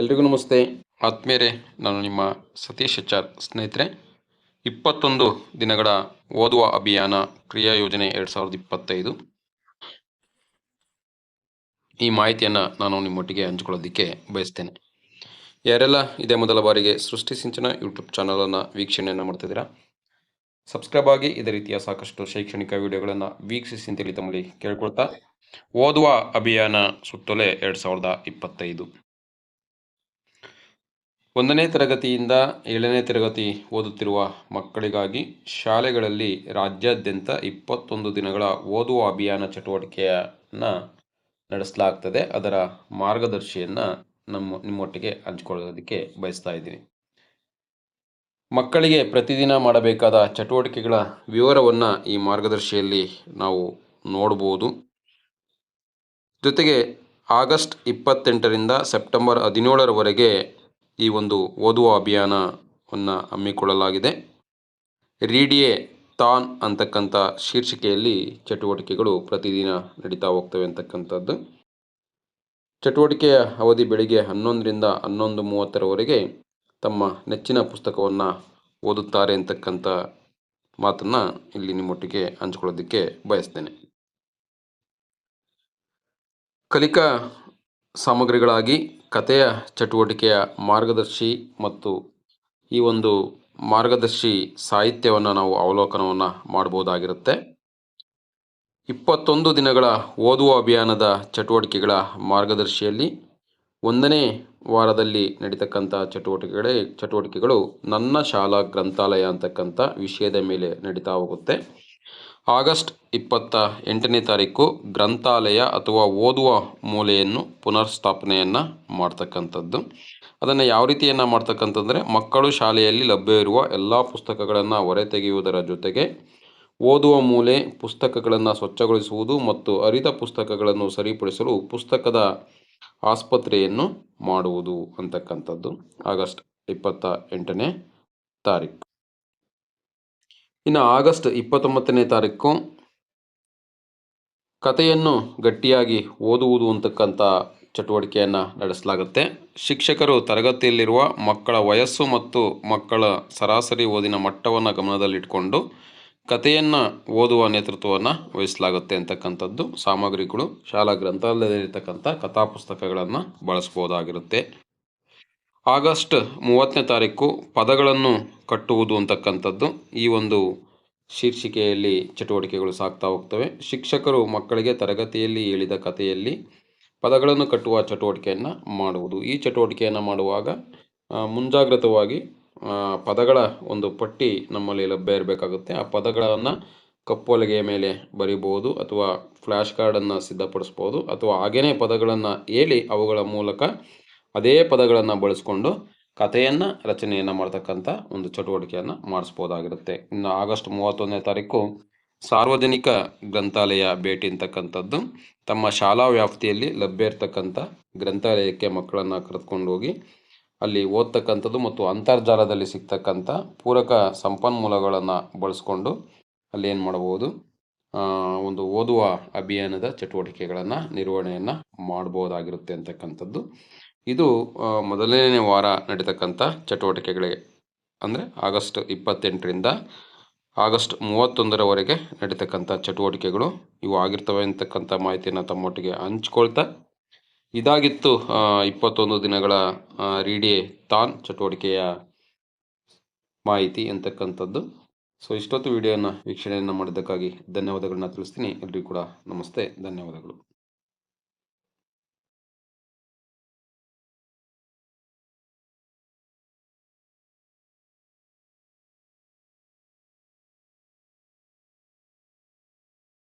ಎಲ್ರಿಗೂ ನಮಸ್ತೆ. ಆತ್ಮೀಯರೇ, ನಾನು ನಿಮ್ಮ ಸತೀಶ್ ಎಚ್ ಸ್ನೇಹಿತರೆ. ಇಪ್ಪತ್ತೊಂದು ದಿನಗಳ ಓದುವ ಅಭಿಯಾನ ಕ್ರಿಯಾ ಯೋಜನೆ ಎರಡು ಸಾವಿರದ ಇಪ್ಪತ್ತೈದು. ಈ ಮಾಹಿತಿಯನ್ನು ನಾನು ನಿಮ್ಮೊಟ್ಟಿಗೆ ಹಂಚಿಕೊಳ್ಳೋದಕ್ಕೆ ಬಯಸ್ತೇನೆ. ಯಾರೆಲ್ಲ ಇದೇ ಮೊದಲ ಬಾರಿಗೆ ಸೃಷ್ಟಿ ಸಿಂಚನ ಯೂಟ್ಯೂಬ್ ಚಾನಲನ್ನು ವೀಕ್ಷಣೆಯನ್ನು ಮಾಡ್ತಿದ್ದೀರಾ? ಸಬ್ಸ್ಕ್ರೈಬ್ ಆಗಿ ಇದೇ ರೀತಿಯ ಸಾಕಷ್ಟು ಶೈಕ್ಷಣಿಕ ವಿಡಿಯೋಗಳನ್ನು ವೀಕ್ಷಿಸಿ ಅಂತೇಳಿ ತಮ್ಮಲ್ಲಿ ಕೇಳ್ಕೊಳ್ತಾ ಓದುವ ಅಭಿಯಾನ ಸುತ್ತೋಲೆ ಎರಡು ಸಾವಿರದ ಇಪ್ಪತ್ತೈದು. ಒಂದನೇ ತರಗತಿಯಿಂದ ಏಳನೇ ತರಗತಿ ಓದುತ್ತಿರುವ ಮಕ್ಕಳಿಗಾಗಿ ಶಾಲೆಗಳಲ್ಲಿ ರಾಜ್ಯಾದ್ಯಂತ ಇಪ್ಪತ್ತೊಂದು ದಿನಗಳ ಓದುವ ಅಭಿಯಾನ ಚಟುವಟಿಕೆಯನ್ನು ನಡೆಸಲಾಗ್ತದೆ. ಅದರ ಮಾರ್ಗದರ್ಶಿಯನ್ನು ನಮ್ಮ, ನಿಮ್ಮೊಟ್ಟಿಗೆ ಹಂಚ್ಕೊಳ್ಳೋದಕ್ಕೆ ಬಯಸ್ತಾ ಇದ್ದೀನಿ. ಮಕ್ಕಳಿಗೆ ಪ್ರತಿದಿನ ಮಾಡಬೇಕಾದ ಚಟುವಟಿಕೆಗಳ ವಿವರವನ್ನು ಈ ಮಾರ್ಗದರ್ಶಿಯಲ್ಲಿ ನಾವು ನೋಡ್ಬೋದು. ಜೊತೆಗೆ ಆಗಸ್ಟ್ ಇಪ್ಪತ್ತೆಂಟರಿಂದ ಸೆಪ್ಟೆಂಬರ್ ಹದಿನೇಳರವರೆಗೆ ಈ ಒಂದು ಓದುವ ಅಭಿಯಾನವನ್ನು ಹಮ್ಮಿಕೊಳ್ಳಲಾಗಿದೆ. ರೀಡಿಯೇ ತಾನ್ ಅಂತಕ್ಕಂಥ ಶೀರ್ಷಿಕೆಯಲ್ಲಿ ಚಟುವಟಿಕೆಗಳು ಪ್ರತಿದಿನ ನಡೀತಾ ಹೋಗ್ತವೆ ಅಂತಕ್ಕಂಥದ್ದು. ಚಟುವಟಿಕೆಯ ಅವಧಿ ಬೆಳಿಗ್ಗೆ ಹನ್ನೊಂದರಿಂದ ಹನ್ನೊಂದು ಮೂವತ್ತರವರೆಗೆ ತಮ್ಮ ನೆಚ್ಚಿನ ಪುಸ್ತಕವನ್ನು ಓದುತ್ತಾರೆ ಅಂತಕ್ಕಂಥ ಮಾತನ್ನು ಇಲ್ಲಿ ನಿಮ್ಮೊಟ್ಟಿಗೆ ಹಂಚ್ಕೊಳ್ಳೋದಕ್ಕೆ ಬಯಸ್ತೇನೆ. ಕಲಿಕಾ ಸಾಮಗ್ರಿಗಳಾಗಿ ಕಥೆಯ ಚಟುವಟಿಕೆಯ ಮಾರ್ಗದರ್ಶಿ ಮತ್ತು ಈ ಒಂದು ಮಾರ್ಗದರ್ಶಿ ಸಾಹಿತ್ಯವನ್ನು ನಾವು ಅವಲೋಕನವನ್ನು ಮಾಡ್ಬೋದಾಗಿರುತ್ತೆ. ಇಪ್ಪತ್ತೊಂದು ದಿನಗಳ ಓದುವ ಅಭಿಯಾನದ ಚಟುವಟಿಕೆಗಳ ಮಾರ್ಗದರ್ಶಿಯಲ್ಲಿ ಒಂದನೇ ವಾರದಲ್ಲಿ ನಡೀತಕ್ಕಂಥ ಚಟುವಟಿಕೆಗಳೇ ಚಟುವಟಿಕೆಗಳು ನನ್ನ ಶಾಲಾ ಗ್ರಂಥಾಲಯ ಅಂತಕ್ಕಂಥ ವಿಷಯದ ಮೇಲೆ ನಡೀತಾ ಹೋಗುತ್ತೆ. ಆಗಸ್ಟ್ ಇಪ್ಪತ್ತ ಎಂಟನೇ ತಾರೀಕು ಗ್ರಂಥಾಲಯ ಅಥವಾ ಓದುವ ಮೂಲೆಯನ್ನು ಪುನರ್ಸ್ಥಾಪನೆಯನ್ನು ಮಾಡ್ತಕ್ಕಂಥದ್ದು. ಅದನ್ನು ಯಾವ ರೀತಿಯನ್ನು ಮಾಡ್ತಕ್ಕಂಥದ್ರೆ ಮಕ್ಕಳು ಶಾಲೆಯಲ್ಲಿ ಲಭ್ಯವಿರುವ ಎಲ್ಲ ಪುಸ್ತಕಗಳನ್ನು ಹೊರತೆಗೆಯುವುದರ ಜೊತೆಗೆ ಓದುವ ಮೂಲೆ ಪುಸ್ತಕಗಳನ್ನು ಸ್ವಚ್ಛಗೊಳಿಸುವುದು ಮತ್ತು ಅರಿತ ಪುಸ್ತಕಗಳನ್ನು ಸರಿಪಡಿಸಲು ಪುಸ್ತಕದ ಆಸ್ಪತ್ರೆಯನ್ನು ಮಾಡುವುದು ಅಂತಕ್ಕಂಥದ್ದು. ಆಗಸ್ಟ್ ಇಪ್ಪತ್ತ ಎಂಟನೇ ತಾರೀಕು. ಇನ್ನು ಆಗಸ್ಟ್ ಇಪ್ಪತ್ತೊಂಬತ್ತನೇ ತಾರೀಕು ಕಥೆಯನ್ನು ಗಟ್ಟಿಯಾಗಿ ಓದುವುದು ಅಂತಕ್ಕಂಥ ಚಟುವಟಿಕೆಯನ್ನು ನಡೆಸಲಾಗುತ್ತೆ. ಶಿಕ್ಷಕರು ತರಗತಿಯಲ್ಲಿರುವ ಮಕ್ಕಳ ವಯಸ್ಸು ಮತ್ತು ಮಕ್ಕಳ ಸರಾಸರಿ ಓದಿನ ಮಟ್ಟವನ್ನು ಗಮನದಲ್ಲಿಟ್ಕೊಂಡು ಕಥೆಯನ್ನು ಓದುವ ನೇತೃತ್ವವನ್ನು ವಹಿಸಲಾಗುತ್ತೆ ಅಂತಕ್ಕಂಥದ್ದು. ಸಾಮಗ್ರಿಗಳು, ಶಾಲಾ ಗ್ರಂಥಾಲಯದಲ್ಲಿರ್ತಕ್ಕಂಥ ಕಥಾಪುಸ್ತಕಗಳನ್ನು ಬಳಸ್ಬೋದಾಗಿರುತ್ತೆ. ಆಗಸ್ಟ್ ಮೂವತ್ತನೇ ತಾರೀಕು ಪದಗಳನ್ನು ಕಟ್ಟುವುದು ಅಂತಕ್ಕಂಥದ್ದು. ಈ ಒಂದು ಶೀರ್ಷಿಕೆಯಲ್ಲಿ ಚಟುವಟಿಕೆಗಳು ಸಾಗ್ತಾ ಹೋಗ್ತವೆ. ಶಿಕ್ಷಕರು ಮಕ್ಕಳಿಗೆ ತರಗತಿಯಲ್ಲಿ ಹೇಳಿದ ಕಥೆಯಲ್ಲಿ ಪದಗಳನ್ನು ಕಟ್ಟುವ ಚಟುವಟಿಕೆಯನ್ನು ಮಾಡುವುದು. ಈ ಚಟುವಟಿಕೆಯನ್ನು ಮಾಡುವಾಗ ಮುಂಜಾಗ್ರತವಾಗಿ ಪದಗಳ ಒಂದು ಪಟ್ಟಿ ನಮ್ಮಲ್ಲಿ ಲಭ್ಯ ಇರಬೇಕಾಗುತ್ತೆ. ಆ ಪದಗಳನ್ನು ಕಪ್ಪೊಲಿಗೆ ಮೇಲೆ ಬರಿಬೋದು ಅಥವಾ ಫ್ಲ್ಯಾಶ್ ಕಾರ್ಡನ್ನು ಸಿದ್ಧಪಡಿಸ್ಬೋದು ಅಥವಾ ಹಾಗೇ ಪದಗಳನ್ನು ಹೇಳಿ ಅವುಗಳ ಮೂಲಕ ಅದೇ ಪದಗಳನ್ನು ಬಳಸಿಕೊಂಡು ಕಥೆಯನ್ನು, ರಚನೆಯನ್ನು ಮಾಡ್ತಕ್ಕಂಥ ಒಂದು ಚಟುವಟಿಕೆಯನ್ನು ಮಾಡಿಸ್ಬೋದಾಗಿರುತ್ತೆ ಇನ್ನು ಆಗಸ್ಟ್ ಮೂವತ್ತೊಂದನೇ ತಾರೀಕು ಸಾರ್ವಜನಿಕ ಗ್ರಂಥಾಲಯ ಭೇಟಿ ಅಂತಕ್ಕಂಥದ್ದು. ತಮ್ಮ ಶಾಲಾ ವ್ಯಾಪ್ತಿಯಲ್ಲಿ ಲಭ್ಯ ಇರತಕ್ಕಂಥ ಗ್ರಂಥಾಲಯಕ್ಕೆ ಮಕ್ಕಳನ್ನು ಕರೆದುಕೊಂಡು ಹೋಗಿ ಅಲ್ಲಿ ಓದ್ತಕ್ಕಂಥದ್ದು ಮತ್ತು ಅಂತರ್ಜಾಲದಲ್ಲಿ ಸಿಗ್ತಕ್ಕಂಥ ಪೂರಕ ಸಂಪನ್ಮೂಲಗಳನ್ನು ಬಳಸ್ಕೊಂಡು ಅಲ್ಲಿ ಏನು ಮಾಡಬಹುದು ಒಂದು ಓದುವ ಅಭಿಯಾನದ ಚಟುವಟಿಕೆಗಳನ್ನು, ನಿರ್ವಹಣೆಯನ್ನು ಮಾಡ್ಬೋದಾಗಿರುತ್ತೆ ಅಂತಕ್ಕಂಥದ್ದು. ಇದು ಮೊದಲನೇ ವಾರ ನಡೀತಕ್ಕಂಥ ಚಟುವಟಿಕೆಗಳಿಗೆ, ಅಂದರೆ ಆಗಸ್ಟ್ ಇಪ್ಪತ್ತೆಂಟರಿಂದ ಆಗಸ್ಟ್ ಮೂವತ್ತೊಂದರವರೆಗೆ ನಡೀತಕ್ಕಂಥ ಚಟುವಟಿಕೆಗಳು ಇವು ಆಗಿರ್ತವೆ ಅಂತಕ್ಕಂಥ ಮಾಹಿತಿಯನ್ನು ತಮ್ಮೊಟ್ಟಿಗೆ ಹಂಚ್ಕೊಳ್ತಾ, ಇದಾಗಿತ್ತು ಇಪ್ಪತ್ತೊಂದು ದಿನಗಳ ರೀಡಿ ತಾನ್ ಚಟುವಟಿಕೆಯ ಮಾಹಿತಿ ಅಂತಕ್ಕಂಥದ್ದು. ಸೊ, ಇಷ್ಟೊತ್ತು ವಿಡಿಯೋನ ವೀಕ್ಷಣೆಯನ್ನು ಮಾಡಿದ್ದಕ್ಕಾಗಿ ಧನ್ಯವಾದಗಳನ್ನ ತಿಳಿಸ್ತೀನಿ. ಎಲ್ರಿಗೂ ಕೂಡ ನಮಸ್ತೆ, ಧನ್ಯವಾದಗಳು.